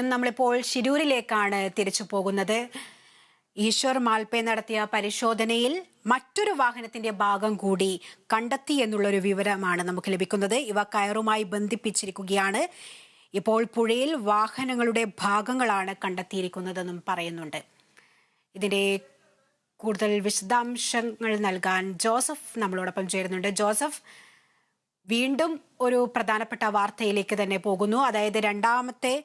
നമ്മളിപ്പോൾ ശിരൂരിലേക്കാണ് തിരിച്ചു പോകുന്നത്. ഈശ്വർ മാൽപേ നടത്തിയ പരിശോധനയിൽ മറ്റൊരു വാഹനത്തിന്റെ ഭാഗം കൂടി കണ്ടെത്തി എന്നുള്ളൊരു വിവരമാണ് നമുക്ക് ലഭിക്കുന്നത്. ഇവ കയറുമായി ബന്ധിപ്പിച്ചിരിക്കുകയാണ്. ഇപ്പോൾ പുഴയിൽ വാഹനങ്ങളുടെ ഭാഗങ്ങളാണ് കണ്ടെത്തിയിരിക്കുന്നതെന്നും പറയുന്നുണ്ട്. ഇതിന്റെ കൂടുതൽ വിശദാംശങ്ങൾ നൽകാൻ ജോസഫ് നമ്മളോടൊപ്പം ചേരുന്നുണ്ട്. ജോസഫ് വീണ്ടും ഒരു പ്രധാനപ്പെട്ട വാർത്തയിലേക്ക് തന്നെ പോകുന്നു. അതായത് രണ്ടാമത്തെ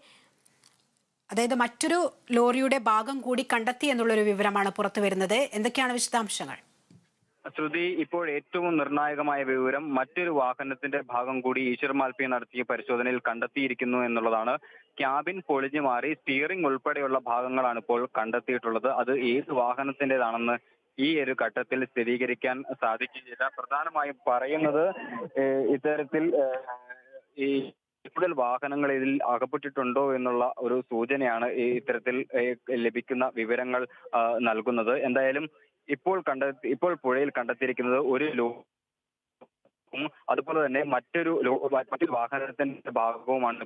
അതായത് മറ്റൊരു ലോറിയുടെ ഭാഗം കൂടി കണ്ടെത്തി എന്നുള്ളൊരു വിവരമാണ് പുറത്തു വരുന്നത്. എന്തൊക്കെയാണ് വിശദാംശങ്ങൾ? ശ്രുതി ഇപ്പോൾ ഏറ്റവും നിർണായകമായ വിവരം മറ്റൊരു വാഹനത്തിന്റെ ഭാഗം കൂടി ഈശ്വർ മാൽപ്പി നടത്തിയ പരിശോധനയിൽ കണ്ടെത്തിയിരിക്കുന്നു എന്നുള്ളതാണ്. ക്യാബിൻ പൊളിഞ്ഞു മാറി സ്റ്റിയറിംഗ് ഉൾപ്പെടെയുള്ള ഭാഗങ്ങളാണ് ഇപ്പോൾ കണ്ടെത്തിയിട്ടുള്ളത്. അത് ഏത് വാഹനത്തിന്റേതാണെന്ന് ഈ ഒരു ഘട്ടത്തിൽ സ്ഥിരീകരിക്കാൻ സാധിക്കുകയില്ല. പ്രധാനമായും പറയുന്നത് ഇത്തരത്തിൽ ഈ കൂടുതൽ വാഹനങ്ങൾ ഇതിൽ അകപ്പെട്ടിട്ടുണ്ടോ എന്നുള്ള ഒരു സൂചനയാണ് ഇത്തരത്തിൽ ലഭിക്കുന്ന വിവരങ്ങൾ നൽകുന്നത്. എന്തായാലും ഇപ്പോൾ കണ്ടെത്തി ഇപ്പോൾ പുഴയിൽ കണ്ടെത്തിയിരിക്കുന്നത് ഒരു ലോ അതുപോലെ തന്നെ മറ്റൊരു മറ്റൊരു വാഹനത്തിന്റെ ഭാഗവുമാണ്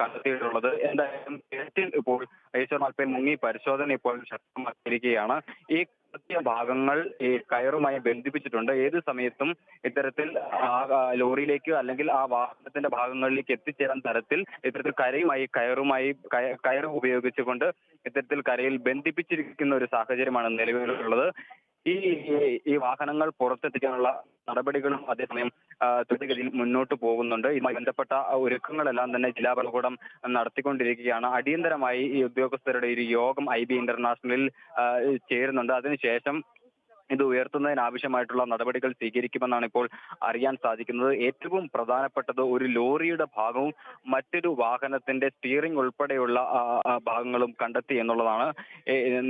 കണ്ടെത്തിയിട്ടുള്ളത്. എന്തായാലും കേസിൽ ഇപ്പോൾ ഈശ്വർ മാൽപ്പൻ മുങ്ങി പരിശോധന ഇപ്പോൾ ശക്തമാക്കിയിരിക്കുകയാണ്. ഈ ഭാഗങ്ങൾ ഈ കയറുമായി ബന്ധിപ്പിച്ചിട്ടുണ്ട്. ഏത് സമയത്തും ഇത്തരത്തിൽ ആ ലോറിയിലേക്ക് അല്ലെങ്കിൽ ആ വാഹനത്തിന്റെ ഭാഗങ്ങളിലേക്ക് എത്തിച്ചേരാൻ തരത്തിൽ ഇത്തരത്തിൽ കരയുമായി കയറുമായി കയർ ഉപയോഗിച്ചുകൊണ്ട് ഇത്തരത്തിൽ കരയിൽ ബന്ധിപ്പിച്ചിരിക്കുന്ന ഒരു സാഹചര്യമാണ് നിലവിലുള്ളത്. ഈ ഈ- വാഹനങ്ങൾ പുറത്തെത്തിക്കാനുള്ള നടപടികളും അതേസമയം ത്വരിതഗതിയിൽ മുന്നോട്ട് പോകുന്നുണ്ട്. ഇതുമായി ബന്ധപ്പെട്ട ഒരുക്കങ്ങളെല്ലാം തന്നെ ജില്ലാ ഭരണകൂടം നടത്തിക്കൊണ്ടിരിക്കുകയാണ്. അടിയന്തരമായി ഈ ഉദ്യോഗസ്ഥരുടെ ഒരു യോഗം ഐ ബി ഇന്റർനാഷണലിൽ ചേരുന്നുണ്ട്. അതിനുശേഷം ഇത് ഉയർത്തുന്നതിനാവശ്യമായിട്ടുള്ള നടപടികൾ സ്വീകരിക്കുമെന്നാണ് ഇപ്പോൾ അറിയാൻ സാധിക്കുന്നത്. ഏറ്റവും പ്രധാനപ്പെട്ടത് ഒരു ലോറിയുടെ ഭാഗവും മറ്റൊരു വാഹനത്തിന്റെ സ്റ്റിയറിംഗ് ഉൾപ്പെടെയുള്ള ഭാഗങ്ങളും കണ്ടെത്തി എന്നുള്ളതാണ്.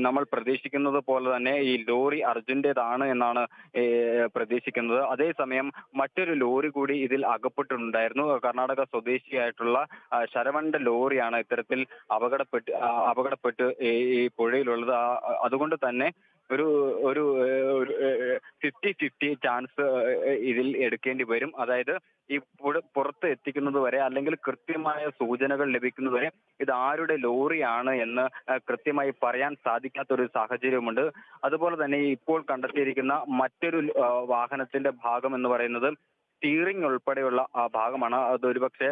നമ്മൾ പ്രതീക്ഷിക്കുന്നത് പോലെ തന്നെ ഈ ലോറി അർജുന്റേതാണ് എന്നാണ് പ്രതീക്ഷിക്കുന്നത്. അതേസമയം മറ്റൊരു ലോറി കൂടി ഇതിൽ അകപ്പെട്ടിട്ടുണ്ടായിരുന്നു. കർണാടക സ്വദേശിയായിട്ടുള്ള ശരവണ്ട ലോറിയാണ് ഇത്തരത്തിൽ അപകടപ്പെട്ട് അപകടപ്പെട്ട് ഈ പുഴയിലുള്ളത്. അതുകൊണ്ട് തന്നെ ഒരു ഒരു ഫിഫ്റ്റി ഫിഫ്റ്റി ചാൻസ് ഇതിൽ എടുക്കേണ്ടി വരും. അതായത് ഈ പുറത്ത് എത്തിക്കുന്നത് വരെ അല്ലെങ്കിൽ കൃത്യമായ സൂചനകൾ ലഭിക്കുന്നത് വരെ ഇത് ആരുടെ ലോറിയാണ് എന്ന് കൃത്യമായി പറയാൻ സാധിക്കാത്ത ഒരു സാഹചര്യമുണ്ട്. അതുപോലെ തന്നെ ഇപ്പോൾ കണ്ടെത്തിയിരിക്കുന്ന മറ്റൊരു വാഹനത്തിന്റെ ഭാഗം എന്ന് പറയുന്നത് സ്റ്റീറിംഗ് ഉൾപ്പെടെയുള്ള ആ ഭാഗമാണ്. അത് ഒരുപക്ഷെ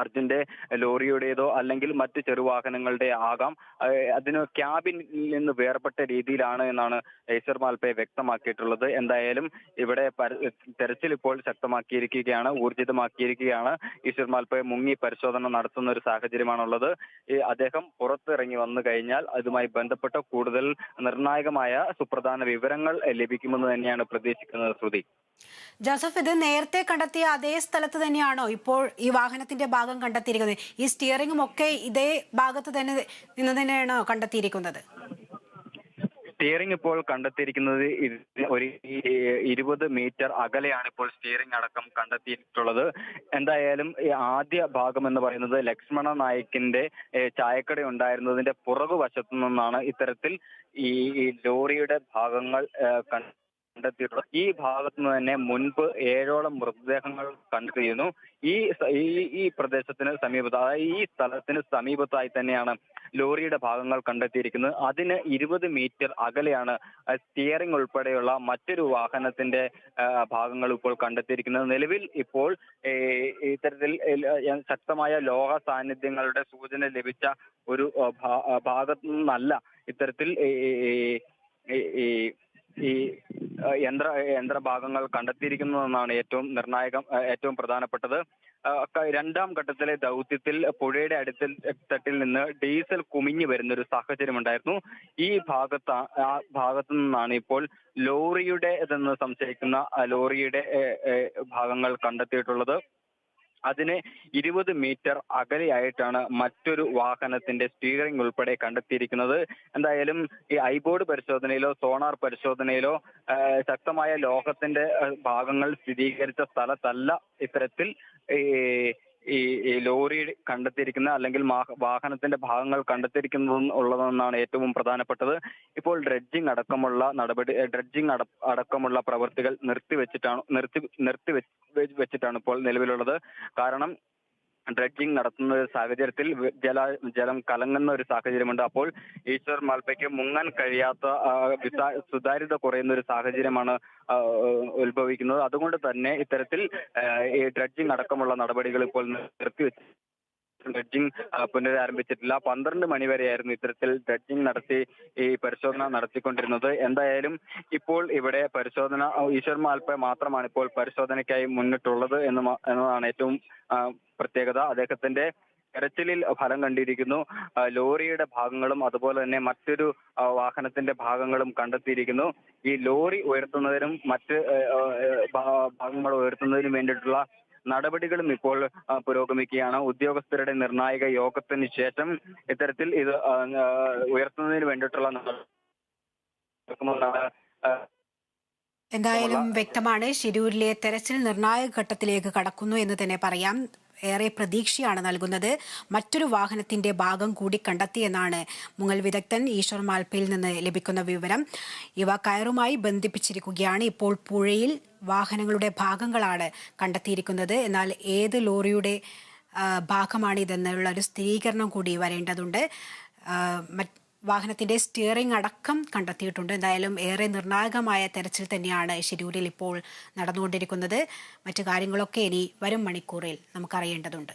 അർജുന്റെ ലോറിയുടേതോ അല്ലെങ്കിൽ മറ്റ് ചെറുവാഹനങ്ങളുടെ ആകാം. അതിന് ക്യാബിനിൽ നിന്ന് വേർപെട്ട രീതിയിലാണ് എന്നാണ് ഏശ്വർ മാൽപ്പെ വ്യക്തമാക്കിയിട്ടുള്ളത്. എന്തായാലും ഇവിടെ തെരച്ചിൽ ഇപ്പോൾ ശക്തമാക്കിയിരിക്കുകയാണ് ഊർജിതമാക്കിയിരിക്കുകയാണ്. ഈശ്വർ മാൽപ്പെ മുങ്ങി പരിശോധന നടത്തുന്ന ഒരു സാഹചര്യമാണുള്ളത്. അദ്ദേഹം പുറത്തിറങ്ങി വന്നു കഴിഞ്ഞാൽ അതുമായി ബന്ധപ്പെട്ട കൂടുതൽ നിർണായകമായ സുപ്രധാന വിവരങ്ങൾ ലഭിക്കുമെന്ന് തന്നെയാണ് പ്രതീക്ഷിക്കുന്നത് ശ്രുതി. ജോസഫ് ഇത് നേരത്തെ കണ്ടെത്തിയ അതേ സ്ഥലത്ത് തന്നെയാണോ ഇപ്പോൾ ഈ വാഹനത്തിന്റെ ഭാഗം കണ്ടെത്തിയിരിക്കുന്നത്? ഈ സ്റ്റിയറിംഗും ഒക്കെ ഇതേ ഭാഗത്ത് തന്നെ നിന്ന് തന്നെയാണോ കണ്ടെത്തിയിരിക്കുന്നത്? സ്റ്റിയറിംഗ് ഇപ്പോൾ കണ്ടെത്തിയിരിക്കുന്നത് ഒരു ഇരുപത് മീറ്റർ അകലെയാണ് ഇപ്പോൾ സ്റ്റിയറിംഗ് അടക്കം കണ്ടെത്തിയിട്ടുള്ളത്. എന്തായാലും ആദ്യ ഭാഗം എന്ന് പറയുന്നത് ലക്ഷ്മണ നായിക്കിന്റെ ചായക്കട ഉണ്ടായിരുന്നതിന്റെ പുറകു വശത്തു നിന്നാണ് ഇത്തരത്തിൽ ഈ ലോറിയുടെ ഭാഗങ്ങൾ കണ്ടെത്തിയിട്ടുള്ളത്. ഈ ഭാഗത്ത് നിന്ന് തന്നെ മുൻപ് ഏഴോളം മൃതദേഹങ്ങൾ കണ്ടെത്തിയിരുന്നു. ഈ ഈ പ്രദേശത്തിന് സമീപത്ത് അതായത് ഈ സ്ഥലത്തിന് സമീപത്തായി തന്നെയാണ് ലോറിയുടെ ഭാഗങ്ങൾ കണ്ടെത്തിയിരിക്കുന്നത്. അതിന് ഇരുപത് മീറ്റർ അകലെയാണ് സ്റ്റിയറിംഗ് ഉൾപ്പെടെയുള്ള മറ്റൊരു വാഹനത്തിന്റെ ഭാഗങ്ങൾ ഇപ്പോൾ കണ്ടെത്തിയിരിക്കുന്നത്. നിലവിൽ ഇപ്പോൾ ഇത്തരത്തിൽ ശക്തമായ ലോഹ സാന്നിധ്യങ്ങളുടെ സൂചന ലഭിച്ച ഒരു ഭാഗത്തു നിന്നല്ല ഇത്തരത്തിൽ ഈ ഈ യന്ത്ര യന്ത്രഭാഗങ്ങൾ കണ്ടെത്തിയിരിക്കുന്നതെന്നാണ് ഏറ്റവും നിർണായകം ഏറ്റവും പ്രധാനപ്പെട്ടത്. രണ്ടാം ഘട്ടത്തിലെ ദൗത്യത്തിൽ പുഴയുടെ അടുത്തിൽ തട്ടിൽ നിന്ന് ഡീസൽ കുമിഞ്ഞു വരുന്ന ഒരു സാഹചര്യം ഉണ്ടായിരുന്നു ഈ ഭാഗത്ത് ആ ഭാഗത്തു നിന്നാണ് ഇപ്പോൾ ലോറിയുടെ ഇതെന്ന് സംശയിക്കുന്ന ലോറിയുടെ ഭാഗങ്ങൾ കണ്ടെത്തിയിട്ടുള്ളത്. അതിന് ഇരുപത് മീറ്റർ അകലെയായിട്ടാണ് മറ്റൊരു വാഹനത്തിന്റെ സ്റ്റിയറിംഗ് ഉൾപ്പെടെ കണ്ടെത്തിയിരിക്കുന്നത്. എന്തായാലും ഈ ഐബോർഡ് പരിശോധനയിലോ സോണാർ പരിശോധനയിലോ ശക്തമായ ലോഹത്തിന്റെ ഭാഗങ്ങൾ സ്ഥിരീകരിച്ച സ്ഥലത്തല്ല ഇത്തരത്തിൽ ഈ ഈ ലോറി കണ്ടെത്തിയിരിക്കുന്ന അല്ലെങ്കിൽ വാഹനത്തിന്റെ ഭാഗങ്ങൾ കണ്ടെത്തിയിരിക്കുന്നതും ഉള്ളതെന്നാണ് ഏറ്റവും പ്രധാനപ്പെട്ടത്. ഇപ്പോൾ ഡ്രഡ്ജിംഗ് അടക്കമുള്ള നടപടി ഡ്രഡ്ജിംഗ് അടക്കമുള്ള പ്രവൃത്തികൾ നിർത്തിവെച്ചിട്ടാണ് നിർത്തി നിർത്തി വെച്ചിട്ടാണ് ഇപ്പോൾ നിലവിലുള്ളത്. കാരണം ഡ്രഡ്ജിംഗ് നടത്തുന്ന ഒരു സാഹചര്യത്തിൽ ജല ജലം കലങ്ങുന്ന ഒരു സാഹചര്യമുണ്ട്. അപ്പോൾ ഈശ്വർ മാൽപ്പയ്ക്ക് മുങ്ങാൻ കഴിയാത്ത സുതാര്യത കുറയുന്ന ഒരു സാഹചര്യമാണ് ഉത്ഭവിക്കുന്നത്. അതുകൊണ്ട് തന്നെ ഇത്തരത്തിൽ ഈ ഡ്രഡ്ജിംഗ് അടക്കമുള്ള നടപടികൾ ഇപ്പോൾ നിർത്തിവെച്ചു ഡ്രഡ്ജിംഗ് ആ, പുനരാരംഭിച്ചിട്ടില്ല. പന്ത്രണ്ട് മണി വരെയായിരുന്നു ഇത്തരത്തിൽ ഡ്രഡ്ജിംഗ് നടത്തി ഈ പരിശോധന നടത്തിക്കൊണ്ടിരുന്നത്. എന്തായാലും ഇപ്പോൾ ഇവിടെ പരിശോധന ഈശ്വർ മാൽപ്പ മാത്രമാണ് ഇപ്പോൾ പരിശോധനയ്ക്കായി മുന്നിട്ടുള്ളത് എന്ന് എന്നതാണ് ഏറ്റവും പ്രത്യേകത. അദ്ദേഹത്തിന്റെ തെരച്ചിലിൽ ഫലം കണ്ടിരിക്കുന്നു. ലോറിയുടെ ഭാഗങ്ങളും അതുപോലെ തന്നെ മറ്റൊരു വാഹനത്തിന്റെ ഭാഗങ്ങളും കണ്ടെത്തിയിരിക്കുന്നു. ഈ ലോറി ഉയർത്തുന്നതിനും മറ്റ് ഭാഗങ്ങൾ ഉയർത്തുന്നതിനും വേണ്ടിയിട്ടുള്ള നടപടികളും ഇപ്പോൾ പുരോഗമിക്കുകയാണ്. ഉദ്യോഗസ്ഥരുടെ നിർണായക യോഗത്തിന് ശേഷം ഇത്തരത്തിൽ ഇത് ഉയർത്തുന്നതിന് വേണ്ടിയിട്ടുള്ള എന്തായാലും വ്യക്തമാണ്. ശിരൂരിലെ തെരച്ചിൽ നിർണായക ഘട്ടത്തിലേക്ക് കടക്കുന്നു എന്ന് തന്നെ പറയാം. ഏറെ പ്രതീക്ഷയാണ് നൽകുന്നത്. മറ്റൊരു വാഹനത്തിന്റെ ഭാഗം കൂടി കണ്ടെത്തിയെന്നാണ് മുങ്ങൽ വിദഗ്ധൻ ഈശ്വർ മാൽപ്പയിൽ നിന്ന് ലഭിക്കുന്ന വിവരം. ഇവ കയറുമായി ബന്ധിപ്പിച്ചിരിക്കുകയാണ്. ഇപ്പോൾ പുഴയിൽ വാഹനങ്ങളുടെ ഭാഗങ്ങളാണ് കണ്ടെത്തിയിരിക്കുന്നത്. എന്നാൽ ഏത് ലോറിയുടെ ഭാഗമാണിതെന്നുള്ള ഒരു സ്ഥിരീകരണം കൂടി വരേണ്ടതുണ്ട്. വാഹനത്തിന്റെ സ്റ്റിയറിംഗ് അടക്കം കണ്ടെത്തിയിട്ടുണ്ട്. എന്തായാലും ഏറെ നിർണായകമായ തെരച്ചിൽ തന്നെയാണ് ഷെരൂരിൽ ഇപ്പോൾ നടന്നുകൊണ്ടിരിക്കുന്നത്. മറ്റു കാര്യങ്ങളൊക്കെ ഇനി വരും മണിക്കൂറിൽ നമുക്കറിയേണ്ടതുണ്ട്.